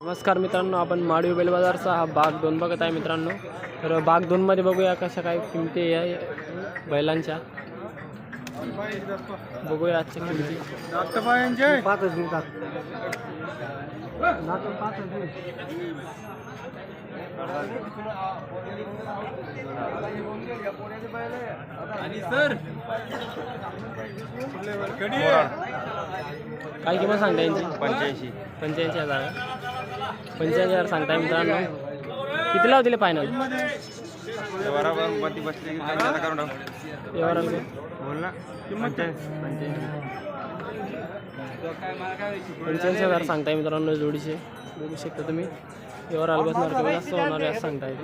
नमस्कार मित्रांनो आपण माडवी बैल बाजारचा हा भाग दोन बघत आहे मित्रांनो. तर भाग दोनमध्ये बघूया कशा काय किमती आहे बैलांच्या. बघूया आजच्या किमती. पाचच आणि सर काय किंमत सांगता यांची? पंच्याऐंशी. पंच्याऐंशी हजार. पंच्याऐंशी हजार सांगताय मित्रांनो. कितीला होतील फायनल पंच्याऐंशी हजार सांगताय मित्रांनो जोडीचे. बघू शकता तुम्ही. व्यवहार आला बसणार कमी जास्त होणार आहे असं सांगताय.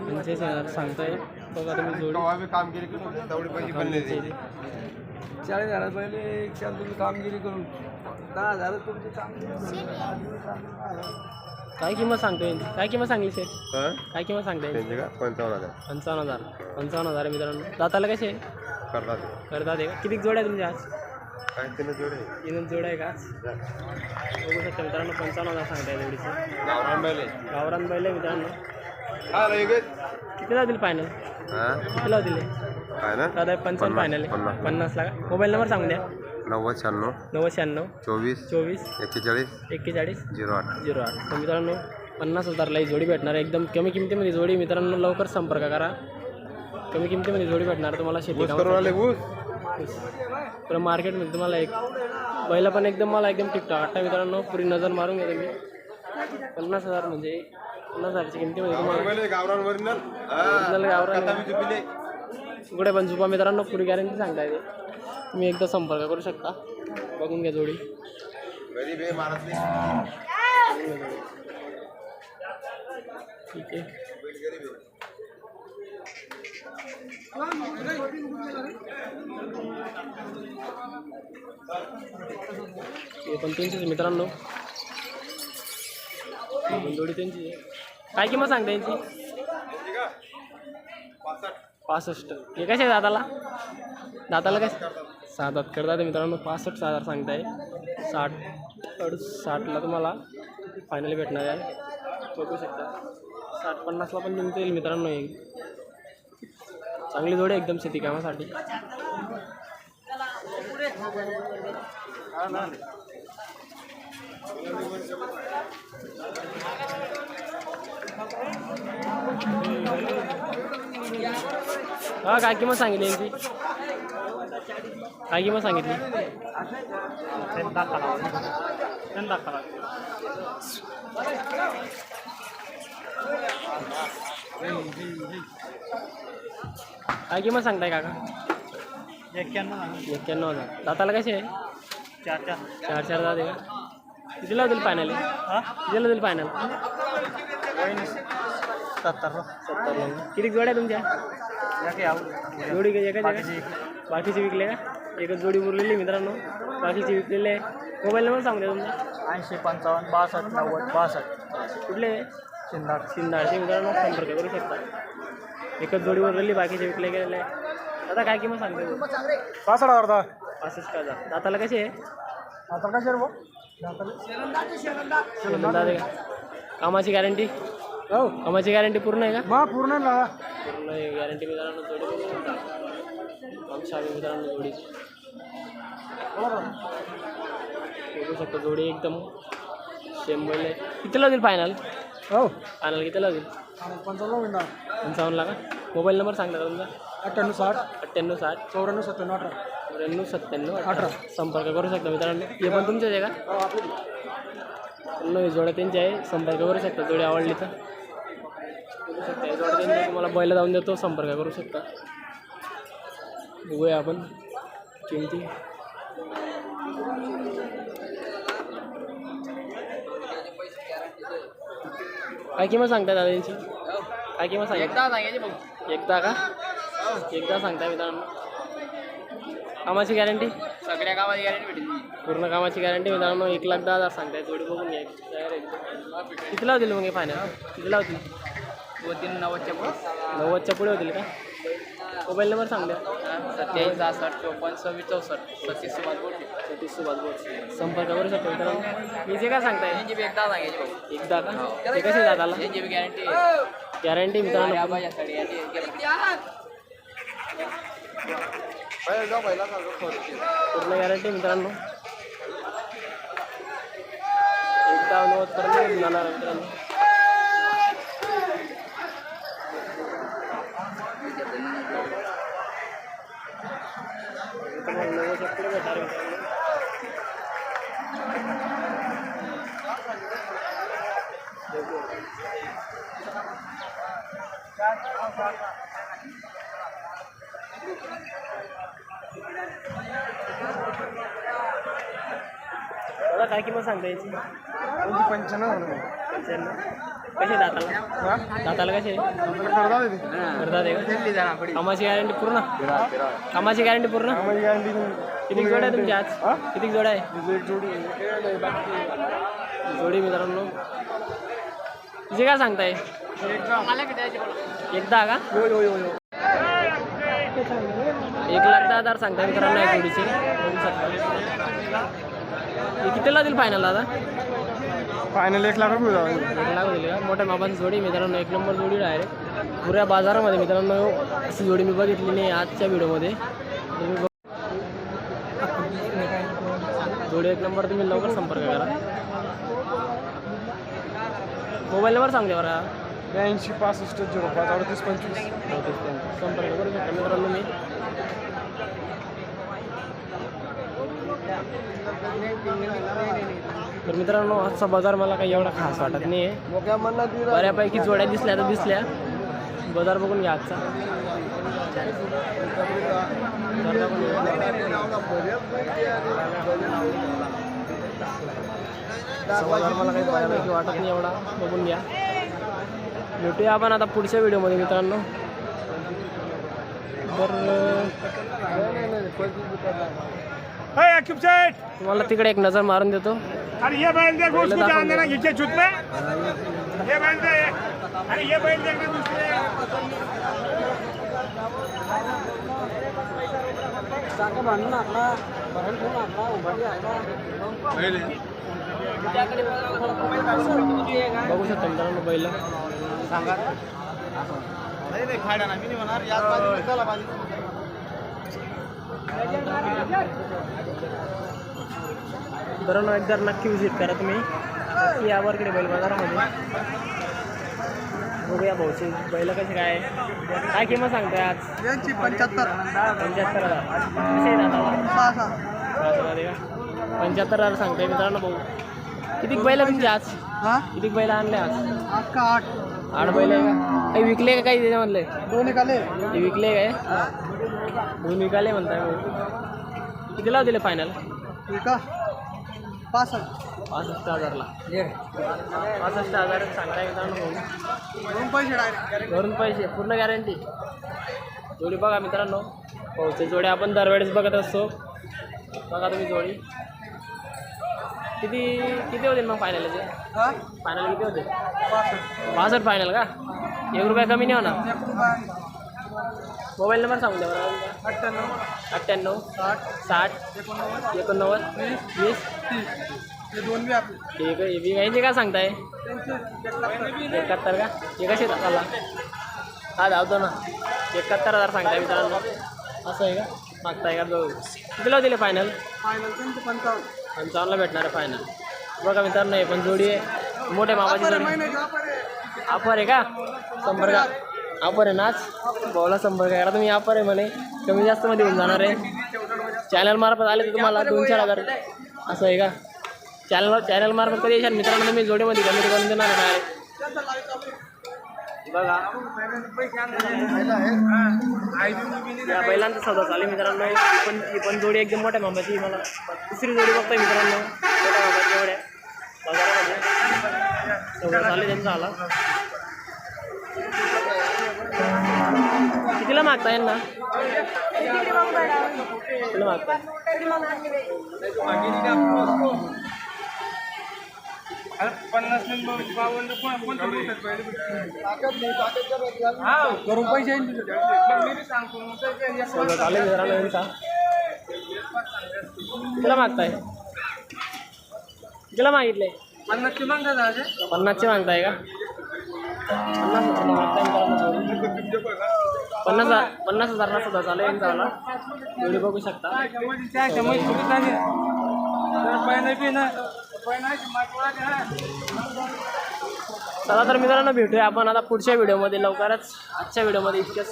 पंच्याऐंशी हजार सांगताय. बघा तुम्ही जोडी. कामगिरी तेवढी पैसे पण नाही दिली. चाळीस हजार पहिले एक साल तुम्ही कामगिरी करून. दहा हजार तुमची काय किंमत सांगतो काय किंमत सांगली हं? काय किंमत सांगता त्यांचे का? पंचावन्न हजार. पंचावन्न हजार. पंचावन्न हजार आहे मित्रांनो. दाताला कसे करतात. करतात आहे का? किती जोड्या आहे तुमच्या आज? काय त्याने जोडे आहे? का आज? बघू शकता मित्रांनो पंचावन्न हजार सांगताय जोडीचे. गावरान बैल आहे. गावरान बैल आहे मित्रांनो. हा रे. किती लावतील फायनल हा? किती लावतील काय ना? दादा पंचावन्न फायनल पन्नास. पन्नासला का मोबाईल नंबर सांगून द्या. नव्वद शहाण्णव. नव्वद शहाण्णव. चोवीस. चोवीस. एक्केचाळीस. एक्केचाळीस. झिरो आठ. झिरो आठ. तर मित्रांनो पन्नास हजारला ही जोडी भेटणार आहे. एकदम कमी किमतीमध्ये जोडी. मित्रांनो लवकर संपर्क करा. कमी किमतीमध्ये जोडी भेटणार. तुम्हाला शेती करून आले तर मार्केटमध्ये तुम्हाला एक बैला पण एकदम मला एकदम टिकटॉक आता मित्रांनो पुरी नजर मारून घ्या तुम्ही. पन्नास हजार म्हणजे पन्नास हजारची किमतीमध्ये तुम्हाला बैल आहे, गावरान ओरिजिनल Original गावरान आहे. कथा जुपिले कुठे पण झुपा मित्रांनो पुरी गॅरंटी सांगता येते तुम्ही एकदा संपर्क करू शकता. बघून घ्या जोडी. गरीब आहे महाराष्ट्री ठीक आहे. हे पण त्यांचीच आहे मित्रांनो. ही पण जोडी त्यांची आहे. काय किंमत सांगता यांची? पासष्ट. हे कसे दादाला दादाला? दाताला काय सात आठ करतात मित्रांनो पासष्ट हजार सांगताय. साठ अड साठला तुम्हाला फायनल भेटणार आहे. बघू शकता. साठ पन्नासला पण तुमचं येईल मित्रांनो एक चांगली जोडी एकदम शेती कामासाठी. हा काय किंमत सांगितली यांची? काय किंमत सांगितली? काय किंमत सांगताय काका? एक्क्याण्णव एक्क्याण्णव हजार. दाताला कसे आहे? चार चार चार चार दादे का कितीला होतील फायनल कितीला होतील फायनल सत्तर. सत्तर किती जोड्या तुमच्या? जोडी का? एका बाकीचे विकले का? एकच जोडी उरलेली आहे मित्रांनो. बाकीचे विकलेले आहे. मोबाईल नंबर सांगू द्या तुमचा. ऐंशी पंचावन्न बासष्ट नव्वद बासष्ट. कुठले? शिंदाड शिंदाळचे मित्रांनो संपर्क करू शकता. एकच जोडी उरलेली बाकीचे विकले गेलेले आहे आता काय किंमत सांगते? पासष्ट हजार पासष्ट हजार. दाताला कसे आहे? आता काय का? कामाची गॅरंटी हो. कामाची गॅरंटी पूर्ण आहे का? मग पूर्ण ना. पूर्ण गॅरंटी मित्रांनो जोडी बघू शकता आमच्या मित्रांनो जोडी बघू शकता जोडी एकदम. सेम बैल आहे कितीला होतील फायनल हो. फायनल कितीला होतील? पंचावन्न पंचावन्नला का? मोबाईल नंबर सांगता का तुमचा? अठ्ठ्याण्णव साठ. अठ्ठ्याण्णव साठ. चौऱ्याण्णव सत्त्याण्णव अठरा. त्र्याण्णव सत्त्याण्णव अठरा. संपर्क करू शकता मित्रांनो. हे पण तुमचेच आहे का? ही जोड्या त्यांची आहे. संपर्क करू शकता. जोडी आवडली तर. करू शकता हे जोड्या त्यांची. तुम्हाला बैला जाऊन देतो. संपर्क करू शकता. बघूया आपण. किमती. काय किंमत सांगताय दादा यांची काय किंमत एकदा सांगायची बघ एकदा का? एकदा सांगताय मित्रांनो. कामाची गॅरंटी सगळ्या गावाची गॅरंटी भेटेल. पूर्ण कामाची गॅरंटी मित्रांनो एक लाख दहा हजार सांगताय. जोडी बघून घ्या. तयार आहे. किती लावतील मग हे फायनल किती लावतील दोन तीन नव्वदच्या पुढे. नव्वदच्या पुढे होतील का? मोबाईल नंबर सांग द्या सत्याऐंशी सहासष्ट चोपन्न सव्वीस चौसष्ट. सतीश सुभाष बोलते सतीश सुभाष बोर संपर्क करू शकतो मित्रांनो? मी जे काय सांगताय? यांची बी एकदा सांगायची एकदा का? ते कसे दादाला. यांची बी गॅरंटी गॅरंटी मित्रांनो पूर्ण गॅरंटी मित्रांनो. एकदा नव्वद पर्यंत जाणार मित्रांनो. तुम्हाला नव्वदच्या काय किंमत सांगता याची पंच्याण्णव पंच्याण्णव. कसे दाताला? दाताला कसे करतात आहे कामाची गॅरंटी पूर्ण? कामाची गॅरंटी पूर्ण? किती जोड आहे तुमची आज? किती जोड आहे. जोडी मित्रांनो. तुझे काय सांगताय? एकदा का? एक लाख दहा हजार सांगताय मित्रांनो या जोडीचे बघू शकता. हे कितीला देईल फायनल दादा? फायनल एक लाख रुपये जाऊ. एक लाख दिले का? मोठ्या मापाची जोडी मित्रांनो एक नंबर जोडी डायरेक्ट पुऱ्या बाजारामध्ये मित्रांनो अशी जोडी मी बघितली नाही आजच्या व्हिडिओमध्ये. तुम्ही जोडी एक नंबर तुम्ही लवकर संपर्क करा. मोबाईल नंबर सांग द्या बरं ब्याऐंशी पासष्ट झिरो पाच. अडतीस पंचवीस. संपर्क करू शकता मित्रांनो मी. तर मित्रांनो आजचा बाजार मला काही एवढा खास वाटत नाही आहे बऱ्यापैकी जोड्या दिसल्या तर दिसल्या. बाजार बघून घ्या आजचा बाजार मला काही बऱ्यापैकी वाटत नाही एवढा. बघून घ्या. भेटूया आपण आता पुढच्या व्हिडिओमध्ये मित्रांनो. तर तुम्हाला तिकडे एक नजर मारून देतो. अरे ये बैल देख बैल उसको दाखव जान देना दे. खींचे छुट में ये बैल दे अरे ये बैल देखना दूसरे बघू शकता मित्रांनो मित्रांनो एकदा नक्की विजिट करा तुम्ही. नक्की यावर कडे बैल बाजारामध्ये. बघूया भाऊची बैल कसे काय. काय किंमत सांगताय आज? यांची पंच्याहत्तर. पंच्याहत्तर हजार पंच्याहत्तर हजार सांगताय. मित्रांनो भाऊ किती बैल तुमची आज? हा? किती बैल आणले आज? आठ का आठ. आठ बैल आहे का? काही विकले का काही त्याच्यामधले? दोन निघाले ते विकले काय? दोन विकाले म्हणताय भाऊ किती लाव दिले फायनल ठीक पासष्ट. पासष्ट हजारला. पासष्ट हजार सांगताय मित्रांनो भाऊ दोन पैसे डायरेक्ट घरून पैसे. पूर्ण गॅरंटी जोडी बघा मित्रांनो. भाऊचे जोडी आपण दरवेळेस बघत असतो. बघा तुम्ही जोडी. किती किती होतील मग फायनल हा? फायनल किती होते पासष्ट. फायनल का? एक रुपया कमी नाही होणार? मोबाईल नंबर सांगून द्या बरं अठ्ठ्याण्णव. अठ्ठ्याण्णव साठ. साठ एकोणनव्वद. एकोणनव्वद वीस. हे दोन बी आपले. ठीक आहे बी गायचे काय सांगताय? एकाहत्तर. का? हे कसे दाखवला हा धावतो ना. एकाहत्तर हजार सांगताय मित्रांनो. असं आहे का? मागताय का? जाऊ कितीला दिले फायनल फायनल त्यांचे पंचावन्न पंचावन्नला भेटणार आहे फायनल बघा मित्रांनो हे पण जोडी आहे. मोठे मामाची जोडी. महिन्याचे आहे का? संपर्क ऑफर आहे नाच भाऊला संपर्क करा तुम्ही ऑफर आहे म्हणे. कमी जास्त मध्ये होऊन जाणार आहे. चॅनल मार्फत आले तर तुम्हाला दोन चार हजार. असं आहे का? चॅनल चॅनल मार्फत कधी येशाल? मित्रांनो तुम्ही जोडीमध्ये कमी करून देणार आहे. direct. बघा. या बैलांचा सौदा चालू मित्रांनो. पण ही पण जोडी एकदम मोठ्या मामाची मला. दुसरी जोडी बघतोय मित्रांनो. मोठ्या मामाची एवढ्या. बाजारामध्ये सौदा चालू त्यांचा आला. कितीला मागता यांना? कितीला मागता पन्नास बावन्न पैसे मी सांगतो मागताय? मागितले पन्नासची पन्नासचे मागताय का? पन्नास हजार मागताय. पन्नास हजार पन्नास हजारला सुद्धा चालू आहे यांचा वाला. जोडी बघू शकता. बी ना. पहिला मागवला चला तर मित्रांनो भेटूया आपण आता पुढच्या व्हिडिओमध्ये. लवकरच आजच्या व्हिडिओमध्ये इतकंच.